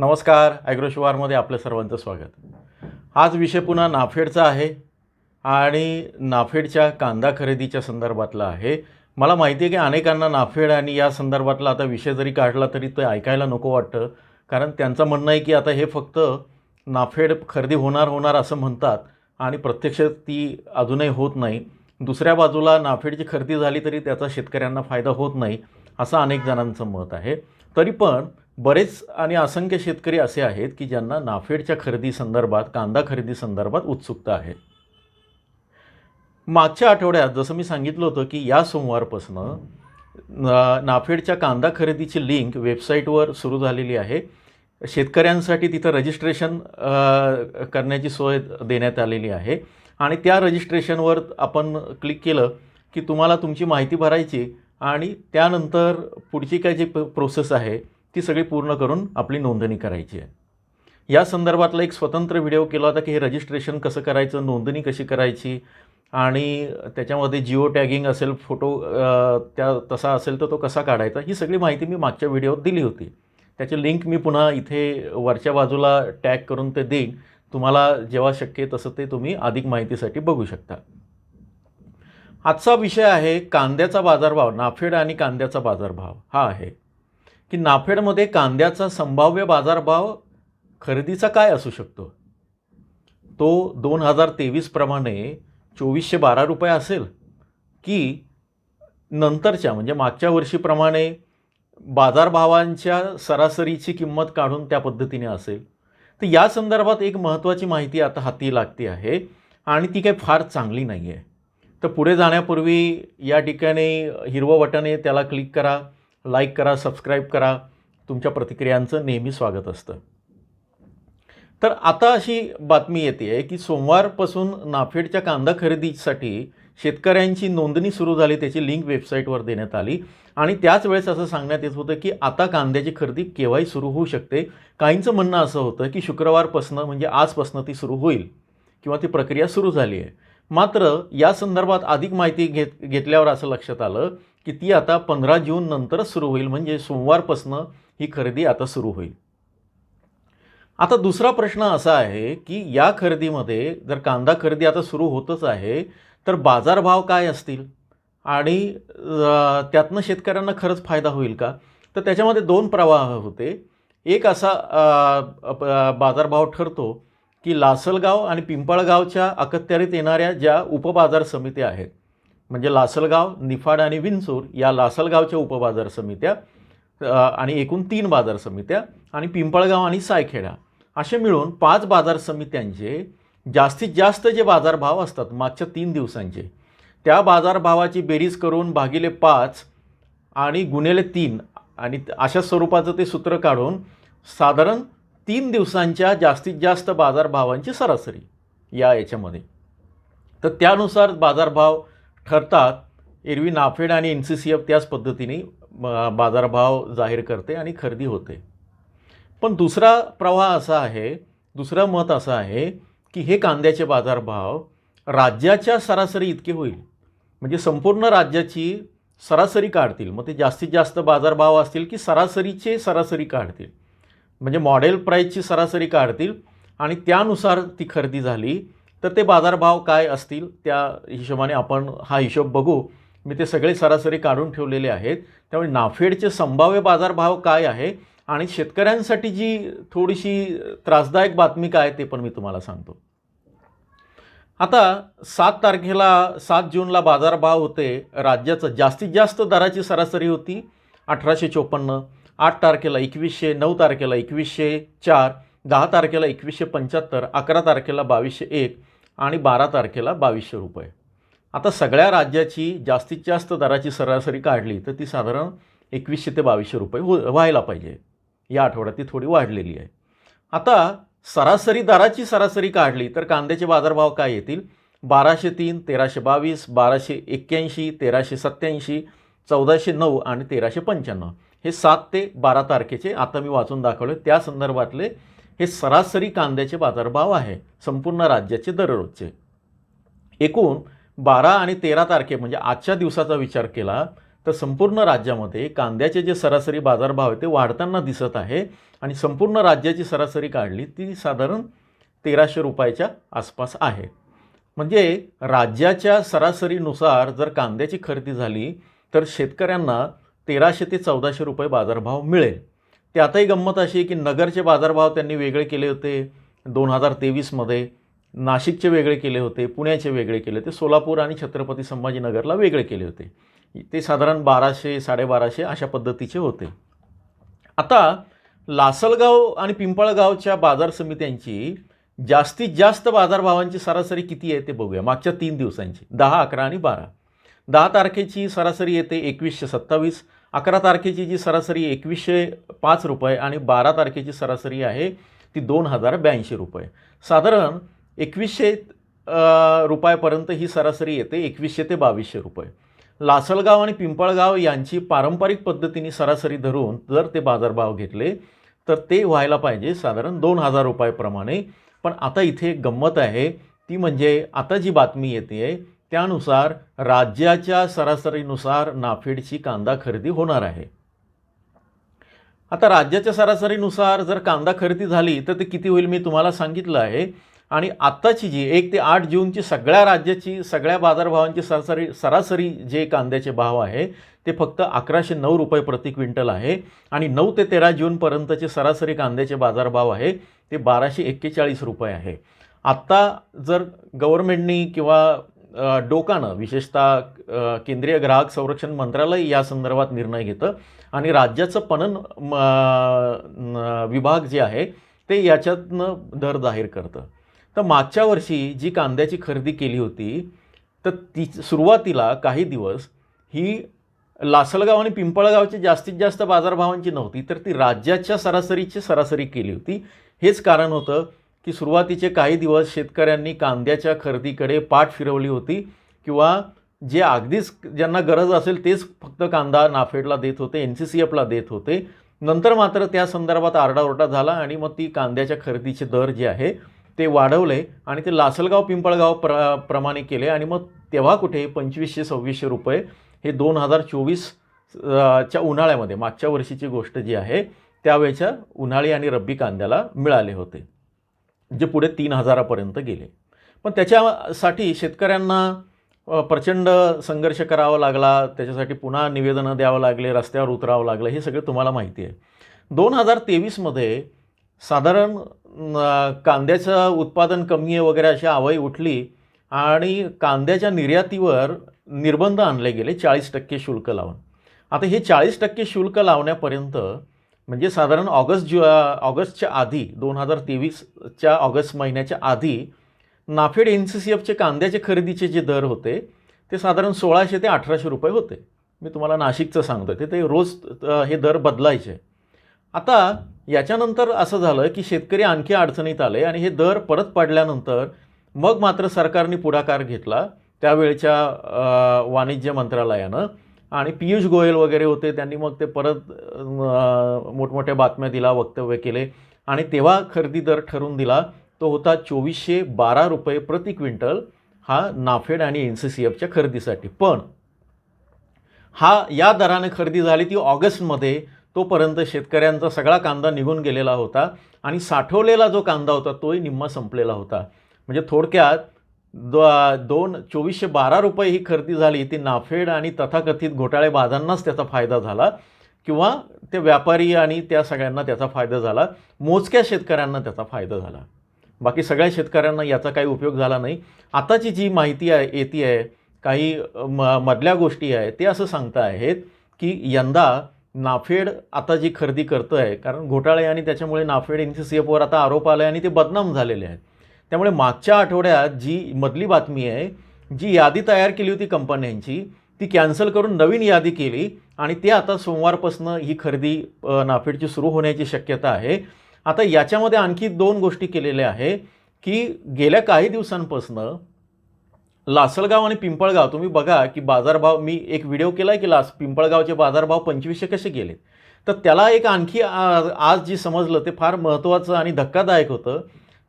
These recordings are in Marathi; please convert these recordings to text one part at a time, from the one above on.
नमस्कार ॲग्रोशिवारमध्ये आपल्या सर्वांचं स्वागत. आज विषय पुन्हा नाफेडचा आहे आणि नाफेडच्या कांदा खरेदीच्या संदर्भातला आहे. मला माहिती आहे की अनेकांना नाफेड आणि या संदर्भातला आता विषय जरी काढला तरी ते ऐकायला नको वाटतं. कारण त्यांचं म्हणणं आहे की आता हे फक्त नाफेड खरेदी होणार होणार असं म्हणतात आणि प्रत्यक्ष ती अजूनही होत नाही. दुसऱ्या बाजूला नाफेडची खरेदी झाली तरी त्याचा शेतकऱ्यांना फायदा होत नाही असं अनेक जणांचं मत आहे. तरी पण बरेच आणि असंख्य शेतकरी असे आहेत की ज्यांना नाफेडच्या खरेदी संदर्भात कांदा खरेदी संदर्भात उत्सुकता आहे. मागच्या आठवड्यात जसं मी सांगितलं होतं की या सोमवारपासनं ना- नाफेडच्या कांदा खरेदीची लिंक वेबसाईटवर सुरू झालेली आहे. शेतकऱ्यांसाठी तिथं रजिस्ट्रेशन करण्याची सोय देण्यात आलेली आहे. आणि त्या रजिस्ट्रेशनवर आपण क्लिक केलं की तुम्हाला तुमची माहिती भरायची आणि त्यानंतर पुढची काय जी प्रोसेस आहे ती सगळी पूर्ण करून आपली नोंदणी करायची आहे. या संदर्भातला एक स्वतंत्र व्हिडिओ केला होता की हे रजिस्ट्रेशन कसं करायचं नोंदणी कशी करायची आणि त्याच्यामध्ये जिओ टॅगिंग असेल फोटो त्या तसा असेल तर तो कसा काढायचा ही सगळी माहिती मी मागच्या व्हिडिओत दिली होती. त्याची लिंक मी पुन्हा इथे वरच्या बाजूला टॅग करून ते देईन. तुम्हाला जेव्हा शक्य आहे तसं ते तुम्ही अधिक माहितीसाठी बघू शकता. आजचा विषय आहे कांद्याचा बाजारभाव नाफेड आणि कांद्याचा बाजारभाव. हा आहे. की नाफेडमध्ये कांद्याचा संभाव्य बाजारभाव खरेदीचा काय असू शकतो? तो दोन हजार तेवीसप्रमाणे चोवीसशे बारा रुपये असेल की नंतरच्या म्हणजे मागच्या वर्षीप्रमाणे बाजारभावांच्या सरासरीची किंमत काढून त्या पद्धतीने असेल. तर या संदर्भात एक महत्त्वाची माहिती आता हाती लागते आहे आणि ती काही फार चांगली नाही आहे तर पुढे जाण्यापूर्वी या ठिकाणी हिरवं बटन आहे त्याला क्लिक करा. लाईक करा सबस्क्राईब करा. तुमच्या प्रतिक्रियांचं नेहमी स्वागत असतं. तर आता अशी बातमी येते आहे की सोमवारपासून नाफेडच्या कांदा खरेदीसाठी शेतकऱ्यांची नोंदणी सुरू झाली त्याची लिंक वेबसाईटवर देण्यात आली. आणि त्याच वेळेस असं सांगण्यात येत होतं की आता कांद्याची खरेदी केव्हाही सुरू होऊ शकते. काहींचं म्हणणं असं होतं की शुक्रवारपासनं म्हणजे आजपासनं ती सुरू होईल किंवा ती प्रक्रिया सुरू झाली आहे. मात्र या संदर्भात अधिक माहिती घेत घेतल्यावर असं लक्षात आलं की ती आता पंधरा जून नंतरच सुरू होईल म्हणजे सोमवारपासनं ही खरेदी आता सुरू होईल. आता दुसरा प्रश्न असा आहे की या खरेदीमध्ये जर कांदा खरेदी आता सुरू होतच आहे तर बाजारभाव काय असतील? आणि त्यातनं शेतकऱ्यांना खरंच फायदा होईल का? तर त्याच्यामध्ये दोन प्रवाह होते. एक असा बाजारभाव ठरतो की लासलगाव आणि पिंपळगावच्या अखत्यारीत येणाऱ्या ज्या उपबाजार समित्या आहेत म्हणजे लासलगाव निफाड आणि विंचूर या लासलगावच्या उपबाजार समित्या आणि एकूण तीन बाजार समित्या आणि पिंपळगाव आणि सायखेडा असे मिळून पाच बाजार समित्यांचे जास्तीत जास्त जे बाजारभाव असतात मागच्या तीन दिवसांचे त्या बाजारभावाची बेरीज करून भागिले पाच आणि गुणेले तीन आणि अशा स्वरूपाचं ते सूत्र काढून साधारण तीन दिवसांच्या जास्तीत जास्त बाजारभावांची सरासरी या याच्यामध्ये. तर त्यानुसार बाजारभाव ठरतात. एरवी नाफेड आणि एन सी सी एफ त्याच पद्धतीने बाजारभाव जाहीर करते आणि खरेदी होते. पण दुसरा प्रवाह असा आहे दुसरं मत असं आहे की हे कांद्याचे बाजारभाव राज्याच्या सरासरी इतके होईल. म्हणजे संपूर्ण राज्याची सरासरी काढतील. मग ते जास्तीत जास्त बाजारभाव असतील की सरासरीचे सरासरी काढतील. म्हणजे मॉडेल प्राईजची सरासरी काढतील आणि त्यानुसार ती खरेदी झाली तर ते बाजारभाव काय असतील त्या हिशोबाने आपण हा हिशोब बघू. मी ते सगळे सरासरी काढून ठेवलेले आहेत. त्यामुळे नाफेडचे संभाव्य बाजारभाव काय आहे आणि शेतकऱ्यांसाठी जी थोडीशी त्रासदायक बातमी काय ते पण मी तुम्हाला सांगतो. आता सात तारखेला सात जूनला बाजारभाव होते. राज्याचं जास्तीत जास्त दराची सरासरी होती अठराशे चोपन्न आठ तारखेला एकवीसशे नऊ तारखेला एकवीसशे चार दहा तारखेला एकवीसशे पंच्याहत्तर अकरा तारखेला बावीसशे एक आणि बारा तारखेला बावीसशे रुपये. आता सगळ्या राज्याची जास्तीत जास्त दराची सरासरी काढली तर ती साधारण एकवीसशे ते बावीसशे रुपये हो व्हायला पाहिजे. या आठवड्यात ती थोडी वाढलेली आहे. आता सरासरी दराची सरासरी काढली तर कांद्याचे बाजारभाव काय येतील? बाराशे तीन तेराशे बावीस बाराशे एक्क्याऐंशी तेराशे सत्त्याऐंशी चौदाशे नऊ आणि तेराशे पंच्याण्णव. हे सात ते बारा तारखेचे आता मी वाचून दाखवले. त्या संदर्भातले हे सरासरी कांद्याचे बाजारभाव आहे संपूर्ण राज्याचे दररोजचे. एकूण बारा आणि तेरा तारखे म्हणजे आजच्या दिवसाचा विचार केला तर संपूर्ण राज्यामध्ये कांद्याचे जे सरासरी बाजारभाव आहे ते वाढताना दिसत आहे आणि संपूर्ण राज्याची सरासरी काढली ती साधारण तेराशे रुपयाच्या आसपास आहे. म्हणजे राज्याच्या सरासरीनुसार जर कांद्याची खरेदी झाली तर शेतकऱ्यांना तेराशे ते चौदाशे रुपये बाजारभाव मिळेल. त्यातही गंमत अशी आहे की नगरचे बाजारभाव त्यांनी वेगळे केले होते दोन हजार तेवीसमध्ये. नाशिकचे वेगळे केले होते पुण्याचे वेगळे केले होते सोलापूर आणि छत्रपती संभाजीनगरला वेगळे केले होते. ते साधारण बाराशे साडेबाराशे अशा पद्धतीचे होते. आता लासलगाव आणि पिंपळगावच्या बाजार समित्यांची जास्तीत जास्त बाजारभावांची सरासरी किती आहे ते बघूया. मागच्या तीन दिवसांची दहा अकरा आणि बारा. दहा तारखेची सरासरी येते एकवीसशे सत्तावीस अकरा तारखेची जी सरासरी एकवीसशे पाच रुपये आणि बारा तारखेची सरासरी आहे ती दोन हजार ब्याऐंशी रुपये. साधारण एकवीसशे रुपयापर्यंत ही सरासरी येते एकवीसशे ते बावीसशे रुपये. लासलगाव आणि पिंपळगाव यांची पारंपरिक पद्धतीने सरासरी धरून जर ते बाजारभाव घेतले तर ते व्हायला पाहिजे साधारण दोन हजार रुपयाप्रमाणे. पण आता इथे एक गंमत आहे ती म्हणजे आता जी बातमी येते आहे त्यानुसार राज्याच्या सरासरीनुसार नाफेडची कांदा खरेदी होणार आहे. आता राज्याच्या सरासरीनुसार जर कांदा खरेदी झाली तर ते किती होईल मी तुम्हाला सांगितलं आहे. आणि आत्ताची जी एक ते आठ जूनची सगळ्या राज्याची सगळ्या बाजारभावांची सरासरी सरासरी जे कांद्याचे भाव आहे ते फक्त अकराशे नऊ रुपये प्रति क्विंटल आहे. आणि नऊ ते तेरा जूनपर्यंतचे सरासरी कांद्याचे बाजारभाव आहे ते बाराशे एक्केचाळीस रुपये आहे. आत्ता जर गव्हर्मेंटनी किंवा डोकानं विशेषतः केंद्रीय ग्राहक संरक्षण मंत्रालय या संदर्भात निर्णय घेतं. आणि राज्याचं पणन विभाग जे आहे ते याच्यातनं दर जाहीर करतं. तर मागच्या वर्षी जी कांद्याची खरेदी केली होती तर ती सुरुवातीला काही दिवस ही लासलगाव आणि पिंपळगावची जास्तीत जास्त बाजारभावांची नव्हती तर ती राज्याच्या सरासरीची सरासरी केली होती. हेच कारण होतं की सुरुवातीचे काही दिवस शेतकऱ्यांनी कांद्याच्या खरेदीकडे पाठ फिरवली होती किंवा जे अगदीच ज्यांना गरज असेल तेच फक्त कांदा नाफेडला देत होते एन सी सी एफला देत होते. नंतर मात्र त्या संदर्भात आरडाओरडा झाला आणि मग ती कांद्याच्या खरेदीचे दर जे आहे ते वाढवले आणि ते लासलगाव पिंपळगाव प्र प्रमाणे केले आणि मग तेव्हा कुठे पंचवीसशे सव्वीसशे रुपये हे दोन हजार चोवीस च्या उन्हाळ्यामध्ये मागच्या वर्षीची गोष्ट जी आहे त्यावेळेच्या उन्हाळी आणि रब्बी कांद्याला मिळाले होते. जे पुढे तीन हजारापर्यंत गेले. पण त्याच्यासाठी शेतकऱ्यांना प्रचंड संघर्ष करावा लागला त्याच्यासाठी पुन्हा निवेदनं द्यावं लागले रस्त्यावर उतरावं लागलं हे सगळं तुम्हाला माहिती आहे. दोन हजार तेवीसमध्ये साधारण कांद्याचं उत्पादन कमी आहे वगैरे अशी आवई उठली आणि कांद्याच्या निर्यातीवर निर्बंध आणले गेले चाळीस टक्के शुल्क लावून. आता हे चाळीस टक्के शुल्क लावण्यापर्यंत म्हणजे साधारण ऑगस्ट जु ऑगस्टच्या आधी दोन हजार तेवीसच्या ऑगस्ट महिन्याच्या आधी नाफेड एन सी सी एफचे कांद्याचे खरेदीचे जे दर होते ते साधारण सोळाशे ते अठराशे रुपये होते. मी तुम्हाला नाशिकचं सांगतो ते ते रोज हे दर बदलायचे. आता याच्यानंतर असं झालं की शेतकरी आणखी अडचणीत आले आणि हे दर परत पडल्यानंतर मग मात्र सरकारने पुढाकार घेतला. त्यावेळच्या वाणिज्य मंत्रालयानं. आणि पियुष गोयल वगैरे होते त्यांनी मग ते परत मोठमोठ्या बातम्या दिला वक्तव्य केले. आणि तेव्हा खरेदी दर ठरवून दिला तो होता चोवीसशे बारा रुपये प्रति क्विंटल हा नाफेड आणि एन सी सी एफच्या खरेदीसाठी. पण हा या दराने खरेदी झाली ती ऑगस्टमध्ये तोपर्यंत शेतकऱ्यांचा सगळा कांदा निघून गेलेला होता आणि साठवलेला जो कांदा होता तोही निम्मा संपलेला होता. म्हणजे थोडक्यात दो दोन चोवीसशे बारा रुपये ही खरेदी झाली. ती नाफेड आणि तथाकथित घोटाळेबाजांनाच त्याचा फायदा झाला. किंवा ते व्यापारी आणि त्या सगळ्यांना त्याचा फायदा झाला. मोजक्या शेतकऱ्यांना त्याचा फायदा झाला. बाकी सगळ्या शेतकऱ्यांना याचा काही उपयोग झाला नाही. आताची जी माहिती आहे येते आहे काही म मधल्या गोष्टी आहे ते असं सांगता आहेत की यंदा नाफेड आता जी खरेदी करतं आहे कारण घोटाळे आणि त्याच्यामुळे नाफेड एन सी सी एफवर आता आरोप आले आणि ते बदनाम झालेले आहेत. त्यामुळे मागच्या आठवड्यात जी मधली बातमी आहे जी यादी तयार केली होती कंपन्यांची ती कॅन्सल करून नवीन यादी केली आणि ते आता सोमवारपासून ही खरेदी नाफेडची सुरू होण्याची शक्यता आहे. आता याच्यामध्ये आणखी दोन गोष्टी केलेल्या आहे की गेल्या काही दिवसांपासनं लासलगाव आणि पिंपळगाव तुम्ही बघा की बाजारभाव मी एक व्हिडिओ केला आहे की लास पिंपळगावचे बाजारभाव पंचवीसशे कसे गेले तर त्याला एक आणखी आज जी समजलं ते फार महत्त्वाचं आणि धक्कादायक होतं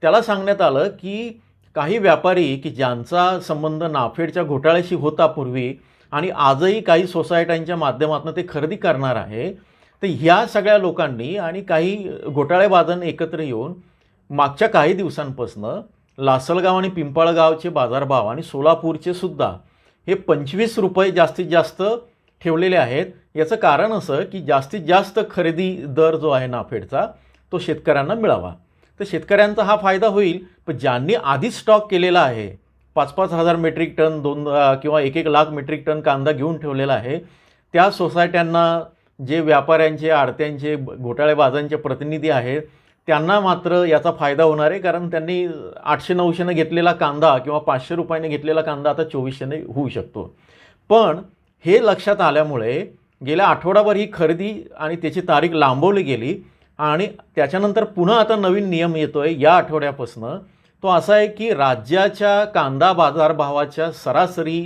त्याला सांगण्यात आलं की काही व्यापारी की ज्यांचा संबंध नाफेडच्या घोटाळ्याशी होता पूर्वी आणि आजही काही सोसायट्यांच्या माध्यमातून ते खरेदी करणार आहे तर ह्या सगळ्या लोकांनी आणि काही घोटाळेबाजांनी एकत्र येऊन मागच्या काही दिवसांपासनं लासलगाव आणि पिंपळगावचे बाजारभाव आणि सोलापूरचे सुद्धा हे पंचवीस रुपये जास्तीत जास्त ठेवलेले आहेत. याचं कारण असं की जास्तीत जास्त खरेदी दर जो आहे नाफेडचा तो शेतकऱ्यांना मिळावा. तर शेतकऱ्यांचा हा फायदा होईल. पण ज्यांनी आधीच स्टॉक केलेला आहे पाच पाच हजार मेट्रिक टन दोन किंवा एक एक लाख मेट्रिक टन कांदा घेऊन ठेवलेला आहे त्या सोसायट्यांना जे व्यापाऱ्यांचे आडत्यांचे घोटाळेबाजांचे प्रतिनिधी आहेत त्यांना मात्र याचा फायदा होणार आहे. कारण त्यांनी आठशे नऊशेनं घेतलेला कांदा किंवा पाचशे रुपयाने घेतलेला कांदा आता चोवीसशेने होऊ शकतो. पण हे लक्षात आल्यामुळे गेल्या आठवडाभर ही खरेदी आणि त्याची तारीख लांबवली गेली. आणि त्याच्यानंतर पुन्हा आता नवीन नियम येतो आहे या आठवड्यापासनं. तो असा आहे की राज्याच्या कांदा बाजारभावाच्या सरासरी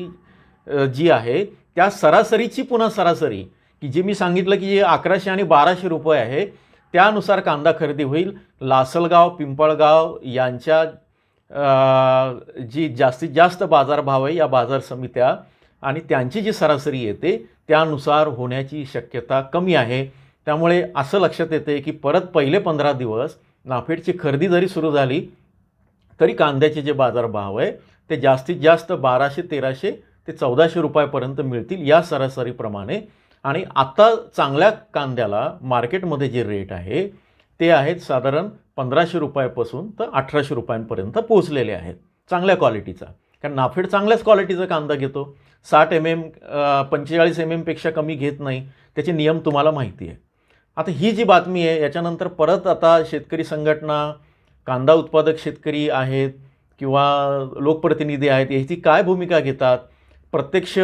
जी आहे त्या सरासरीची पुन्हा सरासरी की जे मी सांगितलं की जे अकराशे आणि बाराशे रुपये आहे त्यानुसार कांदा खरेदी होईल. लासलगाव पिंपळगाव यांच्या जी जास्तीत जास्त बाजारभाव आहे या बाजार समित्या आणि त्यांची जी सरासरी येते त्यानुसार होण्याची शक्यता कमी आहे. त्यामुळे असं लक्षात येते की परत पहिले पंधरा दिवस नाफेडची खरेदी जरी सुरू झाली तरी कांद्याचे जे बाजारभाव आहे ते जास्तीत जास्त बाराशे तेराशे ते चौदाशे रुपयापर्यंत मिळतील या सरासरीप्रमाणे. आणि आत्ता चांगल्या कांद्याला मार्केटमध्ये जे रेट आहे ते आहेत साधारण पंधराशे रुपयापासून तर अठराशे रुपयांपर्यंत पोहोचलेले आहेत चांगल्या क्वालिटीचा. कारण नाफेड चांगल्याच क्वालिटीचा कांदा घेतो. साठ एम एम पंचेचाळीस एम एमपेक्षा कमी घेत नाही. त्याचे नियम तुम्हाला माहिती आहे. आता ही जी बातमी आहे याच्यानंतर परत आता शेतकरी संघटना कांदा उत्पादक शेतकरी आहेत किंवा लोकप्रतिनिधी आहेत याची काय भूमिका घेतात? प्रत्यक्ष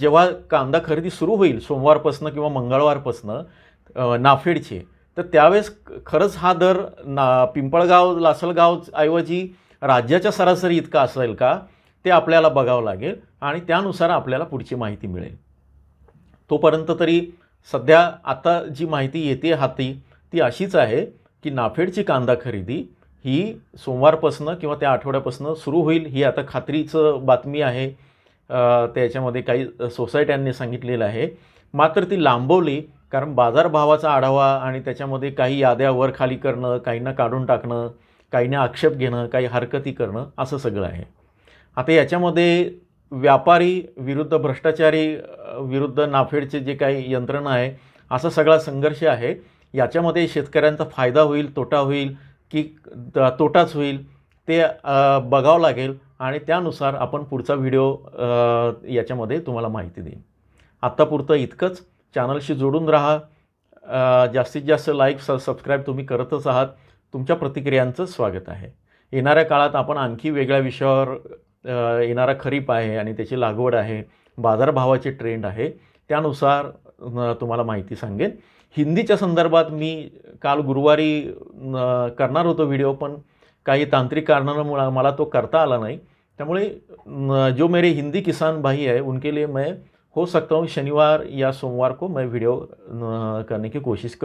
जेव्हा कांदा खरेदी सुरू होईल सोमवारपासनं किंवा मंगळवारपासनं नाफेडचे तर त्यावेळेस खरंच हा दर ना पिंपळगाव लासलगाव ऐवजी राज्याच्या सरासरी इतका असेल का? ते आपल्याला बघावं लागेल आणि त्यानुसार आपल्याला पुढची माहिती मिळेल. तोपर्यंत तरी सध्या आता जी माहिती येते हाती ती अशीच आहे की नाफेडची कांदा खरेदी ही सोमवारपासनं किंवा त्या आठवड्यापासनं सुरू होईल ही आता खात्रीचं बातमी आहे. त्याच्यामध्ये काही सोसायट्यांनी सांगितलेलं आहे. मात्र ती लांबवली कारण बाजारभावाचा आढावा आणि त्याच्यामध्ये काही याद्या वर खाली करणं काहींना काढून टाकणं काहींना आक्षेप घेणं काही हरकती करणं असं सगळं आहे. आता याच्यामध्ये व्यापारी विरुद्ध भ्रष्टाचारी विरुद्ध नाफेडचे जे काही यंत्रणा आहे असा सगळा संघर्ष आहे. याच्यामध्ये शेतकऱ्यांचा फायदा होईल तोटा होईल की तोटाच होईल ते बघावं लागेल आणि त्यानुसार आपण पुढचा व्हिडिओ याच्यामध्ये तुम्हाला माहिती देईन. आत्तापुरतं इतकंच. चॅनलशी जोडून राहा. जास्तीत जास्त लाईक स सबस्क्राईब तुम्ही करतच आहात. तुमच्या प्रतिक्रियांचं स्वागत आहे. येणाऱ्या काळात आपण आणखी वेगळ्या विषयावर येणारा खरीप आहे आणि त्याची लागवड आहे बाजारभावाचे ट्रेंड आहे त्यानुसार तुम्हाला माहिती सांगेन. हिंदीच्या संदर्भात मी काल गुरुवारी करणार होतो व्हिडिओ पण काही तांत्रिक कारणांमुळे मला तो करता आला नाही. त्यामुळे जो मेरे हिंदी किसान भाई है उनके लिए मैं हो सकता हूँ शनिवार या सोमवार को मैं वीडियो करने की कोशिश करूँ.